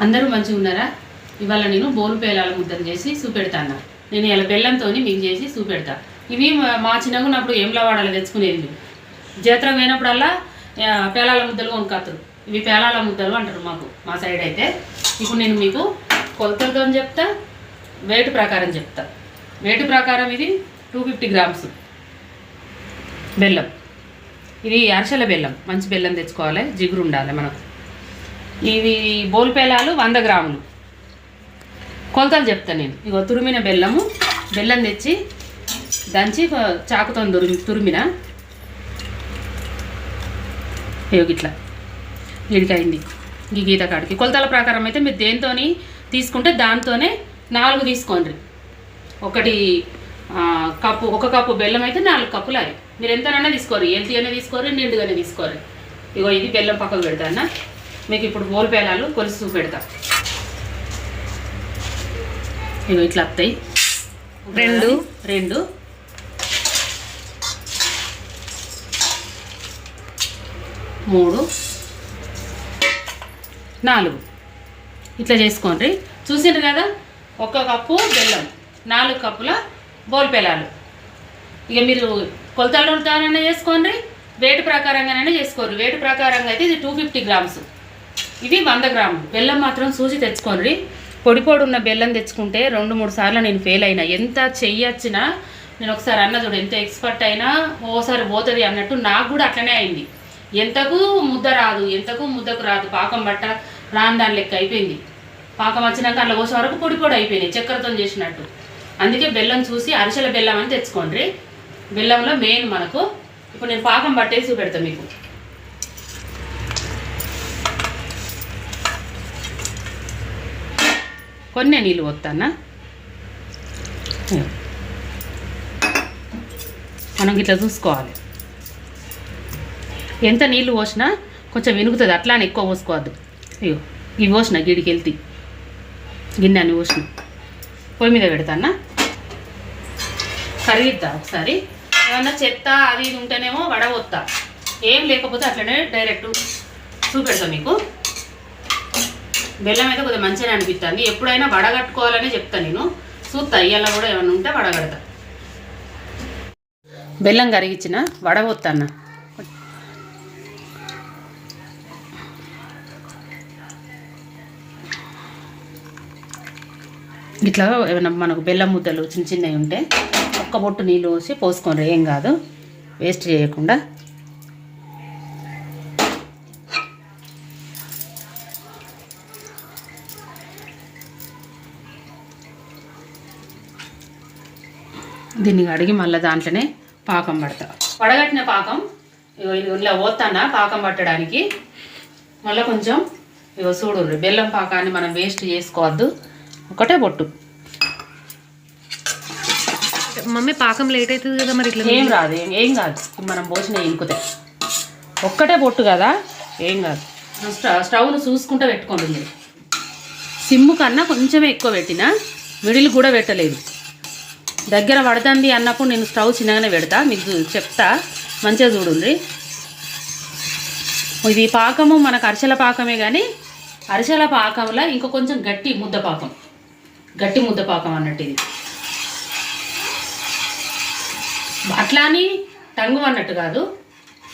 అందరూ మంచిగా ఉన్నారా? ఇవాళ నేను బోలు పేలాల ముద్దలు చేసి చూపెడతాను. నేను ఇలా బెల్లంతో మీకు చేసి చూపెడతా. ఇవి మా- మా చిన్నగా ఉన్నప్పుడు ఏంలా వాడాలి తెచ్చుకునేది మేము జాతర పోయినప్పుడల్లా పేలాల ముద్దలు కొనుక్కొస్తారు. ఇవి పేలాల ముద్దలు అంటారు మాకు మా సైడ్ అయితే. ఇప్పుడు నేను మీకు కొలతలతో చెప్తా వెయిట్ ప్రకారం చెప్తా. వెయిట్ ప్రకారం ఇది టూ ఫిఫ్టీ గ్రామ్స్ బెల్లం. ఇది అరసల బెల్లం. మంచి బెల్లం తెచ్చుకోవాలి జిగురు ఉండాలి మనకు. ఇవి బోల్పేలాలు వంద గ్రాములు. కొలతలు చెప్తాను నేను. ఇగో తురిమిన బెల్లము బెల్లం తెచ్చి దంచి చాకుతో తురిమి తురిమిన. ఇట్లా ఇడికైంది. ఈ గీత కాడికి. కొలతల ప్రకారం అయితే మీరు దేంతో తీసుకుంటే దాంతోనే నాలుగు తీసుకోండి. ఒకటి కప్పు ఒక కప్పు బెల్లం అయితే నాలుగు కప్పులు అవి మీరు ఎంతనైనా తీసుకోరు. ఎల్తీగానే తీసుకోరు నిండుగానే తీసుకోరు. ఇగో ఇది బెల్లం పక్కకు పెడతాను మీకు ఇప్పుడు బోల్ పేలాలు కొలిసి చూపెడతా. ఇగో ఇట్లా వస్తాయి రెండు. రెండు. మూడు. నాలుగు. ఇట్లా చేసుకోండి. చూసిండ్రు కదా? ఒక కప్పు బెల్లం నాలుగు కప్పుల బోల్ పెలాలు. ఇక మీరు కొలతలు కొలతానైనా చేసుకోండి వేటు ప్రకారంగానైనా చేసుకోండి వేటు ప్రకారంగా అయితే ఇది టూ ఫిఫ్టీ గ్రామ్స్ ఇవి వంద గ్రాములు. బెల్లం మాత్రం చూసి తెచ్చుకోండి. పొడి పొడి ఉన్న బెల్లం తెచ్చుకుంటే రెండు మూడు సార్లు నేను ఫెయిల్ అయినా. ఎంత చెయ్యొచ్చినా నేను ఒకసారి అన్న చూడు ఎంత ఎక్స్పర్ట్ అయినా ఓసారి పోతుంది అన్నట్టు నాకు కూడా అట్లనే అయింది. ఎంతకు ముద్ద రాదు ఎంతకు ముద్దకు రాదు. పాకం బట్ట రాని దాని లెక్క అయిపోయింది. పాకం వచ్చినాక అందులో పోసే వరకు పొడి పొడి అయిపోయినాయి చక్కెరతో చేసినట్టు. అందుకే బెల్లం చూసి అరిసెల బెల్లం అని తెచ్చుకోండి. బెల్లంలో మెయిన్ మనకు ఇప్పుడు నేను పాకం పట్టేసి పెడతాను మీకు. కొన్నే నీళ్ళు పోతానా మనం ఇట్లా చూసుకోవాలి. ఎంత నీళ్ళు పోసినా కొంచెం వినుగుతుంది అట్లానే ఎక్కువ పోసుకోవద్దు. అయ్యో ఇవి పోసిన గిడికి వెళ్తి. గిన్నె అని పోసిన. పొయ్యి మీద పెడతానా కరిగిద్దా ఒకసారి? ఏమన్నా చెత్త అది ఇది ఉంటేనేమో వడవొత్తా ఏం లేకపోతే అట్లనే డైరెక్ట్ చూపెడతా మీకు. బెల్లం అయితే కొద్దిగా మంచిగా అనిపిస్తుంది ఎప్పుడైనా వడగట్టుకోవాలనే చెప్తాను నేను. చూస్తా ఇయ్యాల కూడా ఏమైనా ఉంటే వడగడతా. బెల్లం కరిగించిన వడగొత్తన్న. ఇట్లా ఏమైనా మనకు బెల్లం ముద్దలు చిన్న చిన్నవి ఉంటే ఒక్క బొట్టు నీళ్ళు పోసి పోసుకోండి ఏం కాదు. వేస్ట్ చేయకుండా దీన్ని అడిగి మళ్ళీ దాంట్లోనే పాకం పడతా. వడగట్టిన పాకం ఇలా పోతానా పాకం పట్టడానికి. మళ్ళీ కొంచెం ఇగో చూడు బెల్లం పాకాన్ని మనం వేస్ట్ చేసుకోవద్దు. ఒకటే బొట్టు మమ్మీ పాకం లేట్ అవుతుంది కదా మరి ఇట్లా ఏం రాదు ఏం కాదు. మనం పోసిన ఇంకుతాయి ఒక్కటే బొట్టు కదా ఏం కాదు. స్టవ్ స్టవ్ను చూసుకుంటూ పెట్టుకోండి మీరు. సిమ్ము కన్నా కొంచెమే ఎక్కువ పెట్టిన మిడిల్ కూడా పెట్టలేదు. దగ్గర పడుతుంది అన్నప్పుడు నేను స్టవ్ చిన్నగానే పెడతా. మీకు చెప్తా. మంచిగా చూడండి. ఇది పాకము మనకు అరిసెల పాకమే కానీ అరిసెల పాకంలో ఇంకా కొంచెం గట్టి ముద్ద పాకం. గట్టి ముద్ద పాకం అన్నట్టు ఇది. అట్లా అని టంగు అన్నట్టు కాదు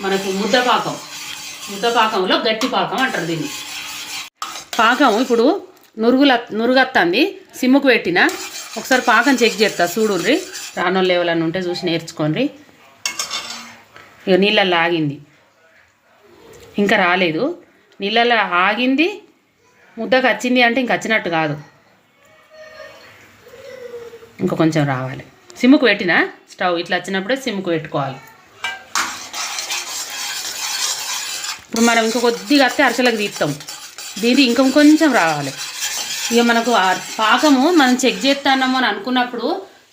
మనకు ముద్ద పాకం. ముద్ద పాకంలో గట్టి పాకం అంటారు దీన్ని. పాకం ఇప్పుడు నురుగుల నురుగత్తంది. సిమ్ముకు పెట్టిన ఒకసారి పాకం చెక్ చేస్తా చూడుర్రి. రానోళ్ళు ఎవరన్నా ఉంటే చూసి నేర్చుకోండి. ఇక నీళ్ళల్లో ఆగింది. ఇంకా రాలేదు. నీళ్ళల్లో ఆగింది. ముద్దకు వచ్చింది అంటే ఇంక వచ్చినట్టు కాదు. ఇంకా కొంచెం రావాలి. సిమ్కు పెట్టినా? స్టవ్ ఇట్లా వచ్చినప్పుడే సిమ్కు పెట్టుకోవాలి. ఇప్పుడు మనం ఇంకా కొద్దిగా వస్తే అరసలకు తీస్తాం. దీనికి ఇంకా కొంచెం రావాలి. ఇక మనకు ఆ పాకము మనం చెక్ చేస్తాన్నాము అని అనుకున్నప్పుడు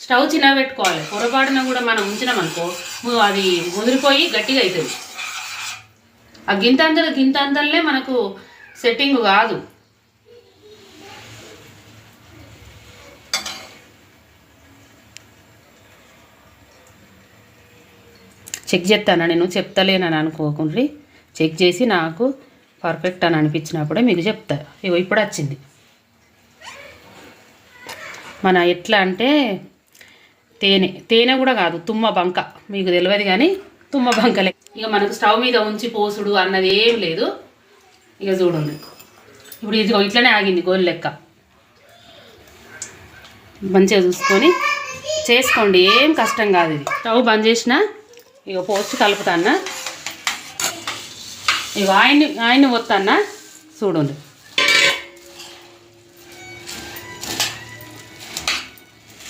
స్టవ్ చిన్న పెట్టుకోవాలి పొరపాటున కూడా మనం ఉంచినాం అనుకో అది ముదిరిపోయి గట్టిగా అవుతుంది ఆ గింత అంతలు గింత అంతలనే మనకు సెట్టింగ్ కాదు. చెక్ చేస్తాను నేను? చెప్తలేనని అనుకోకుండ్రి. చెక్ చేసి నాకు పర్ఫెక్ట్ అని అనిపించినప్పుడే మీకు చెప్తా. ఇగో ఇప్పుడు వచ్చింది. మన ఎట్లా అంటే తేనె తేనె కూడా కాదు తుమ్మ బంక. మీకు తెలియదు కానీ తుమ్మ బంకలే. ఇక మనకు స్టవ్ మీద ఉంచి పోసుడు అన్నది ఏం లేదు. ఇక చూడండి. ఇప్పుడు ఇది ఇట్లనే ఆగింది గోలు లెక్క. మంచిగా చూసుకొని చేసుకోండి ఏం కష్టం కాదు ఇది. స్టవ్ బంద్ చేసిన ఇక పోస్ట్ కలుపుతాన్నా ఇక ఆయన్ని ఆయన్ని వస్తాన్నా చూడండి.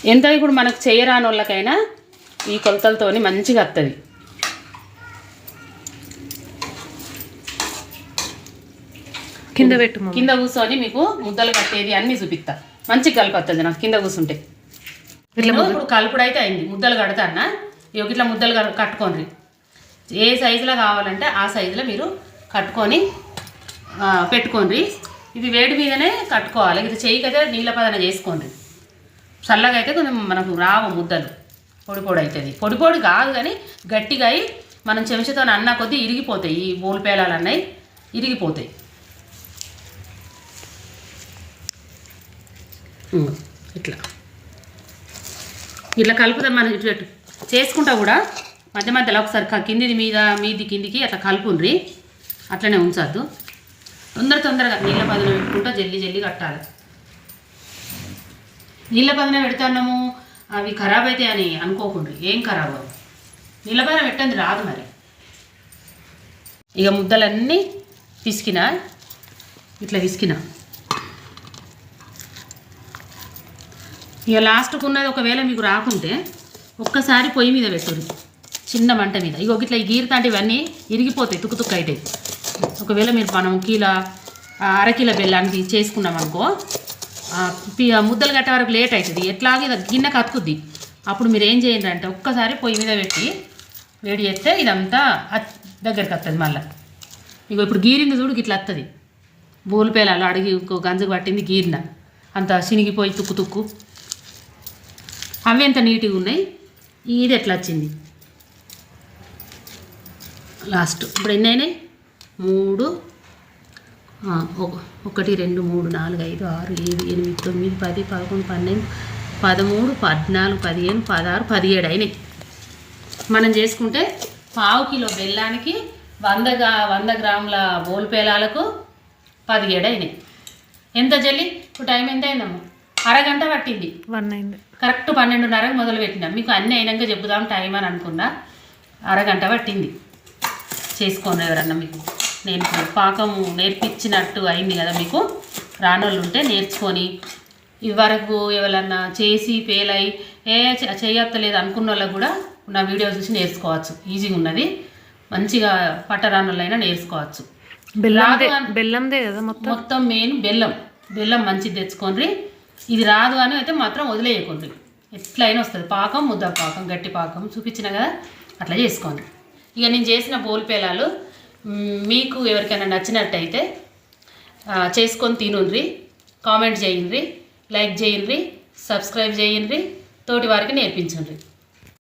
ఎంత ఇప్పుడు మనకు చేయరాని వాళ్ళకైనా ఈ కొలతలతోని మంచిగా వస్తుంది కింద పెట్టు కింద కూర్చొని మీకు ముద్దలు కట్టేది అన్నీ చూపిస్తా. మంచిగా కలుపుతుంది నాకు కింద కూర్చుంటే. ఇప్పుడు కలుపుడు అయితే అయింది. ముద్దలు కడతానా ఇక ఇట్లా ముద్దలు కడు- కట్టుకోండి. ఏ సైజులో కావాలంటే ఆ సైజులో మీరు కట్టుకొని పెట్టుకోండి. ఇది వేడి మీదనే కట్టుకోవాలి. ఇది చెయ్యి కదా నీళ్ళ పదన చేసుకోండి. చల్లగా అయితే కొంచెం మనకు రావు ముద్దలు. పొడి పొడి అవుతుంది పొడి పొడి కాదు కానీ గట్టిగా అయి మనం చెంచతో అన్నా కొద్దీ ఇరిగిపోతాయి. ఈ బోల్ అన్నవి ఇరిగిపోతాయి. ఇట్లా. ఇట్లా కలుపుతాం మనం ఇటు చేసుకుంటా కూడా మధ్య మధ్యలో ఒకసారి కిందిది మీద మీది కిందికి అట్లా కలుపుండ్రి. అట్లనే ఉంచద్దు. తొందర తొందరగా నీళ్ళ పదులు పెట్టుకుంటా జల్లి జల్లి కట్టాలి. నీళ్ళ పదన పెడతాన్నాము. అవి ఖరాబ్ అవుతాయి అని అనుకోకుండా. ఏం ఖరాబ్? అవ్వవు నీళ్ళ పదన పెట్టండి రాదు మరి. ఇక ముద్దలన్నీ పిసికిన ఇట్లా పిసికిన. ఇక లాస్ట్కు ఉన్నది ఒకవేళ మీకు రాకుంటే ఒక్కసారి పొయ్యి మీద పెట్టుడు. చిన్న మంట మీద. ఇక ఇట్లా గీర్ ఇవన్నీ ఇరిగిపోతాయి తుక్కు తుక్కు అయితే ఒకవేళ మీరు మనం కిలో అరకిల అరకిలో బెల్లానికి చేసుకున్నాం అనుకో ముద్దలు కట్టే వరకు లేట్ అవుతుంది ఎట్లాగే గిన్నె కత్తుద్ది అప్పుడు మీరు ఏం చేయండి అంటే ఒక్కసారి పొయ్యి మీద పెట్టి వేడి చేస్తే ఇదంతా దగ్గరికి వస్తుంది మళ్ళీ. ఇక ఇప్పుడు గీరింది చూడు ఇట్లా వస్తుంది బోల్పేలాలు అడిగి ఇంకో గంజకు పట్టింది గీరిన. అంత చినిగిపోయి తుక్కు తుక్కు. అవి ఎంత నీట్గా ఉన్నాయి? ఇది ఎట్లా వచ్చింది? లాస్ట్. ఇప్పుడు ఎన్ని అయినాయి? మూడు ఒకటి రెండు మూడు నాలుగు ఐదు ఆరు ఏడు ఎనిమిది తొమ్మిది పది పదకొండు పన్నెండు పదమూడు పద్నాలుగు పదిహేను పదహారు పదిహేడు అయినాయి. మనం చేసుకుంటే పావు కిలో బెల్లానికి వంద వంద గ్రాముల బోల్పేలాలకు పదిహేడు అయినాయి. ఎంత జల్లి? ఇప్పుడు టైం ఎంత అయిందమ్మా? అరగంట పట్టింది. వన్ అయింది. కరెక్ట్ పన్నెండున్నరకు మొదలు పెట్టినా. మీకు అన్నీ అయినాక చెబుదాం టైం అని అనుకున్నా. అరగంట పట్టింది. చేసుకోండి ఎవరన్నా మీకు? నేను పాకం నేర్పించినట్టు అయింది కదా మీకు. రానోళ్ళు ఉంటే నేర్చుకొని ఇదివరకు ఎవరన్నా చేసి పేలై ఏ చే- చేయత్తలేదు అనుకున్న వాళ్ళకు కూడా నా వీడియో చూసి నేర్చుకోవచ్చు. ఈజీగా ఉన్నది. మంచిగా పట్టరానులైనా నేర్చుకోవచ్చు. అన్- బెల్లందే కదా మొత్తం? మొత్తం మెయిన్ బెల్లం. బెల్లం మంచిది తెచ్చుకోండి. ఇది రాదు అని అయితే మాత్రం వదిలేయకండి. ఎట్లయినా వస్తుంది. పాకం ముద్ద పాకం గట్టి పాకం చూపించిన కదా అట్లా చేసుకోండి. ఇక నేను చేసిన బోల్పేలాలు మీకు ఎవరికైనా నచ్చినట్టయితే చేసుకొని తినుండ్రి కామెంట్ చేయండి లైక్ చేయండి సబ్స్క్రైబ్ చేయండి తోటి వారికి నేర్పించండి.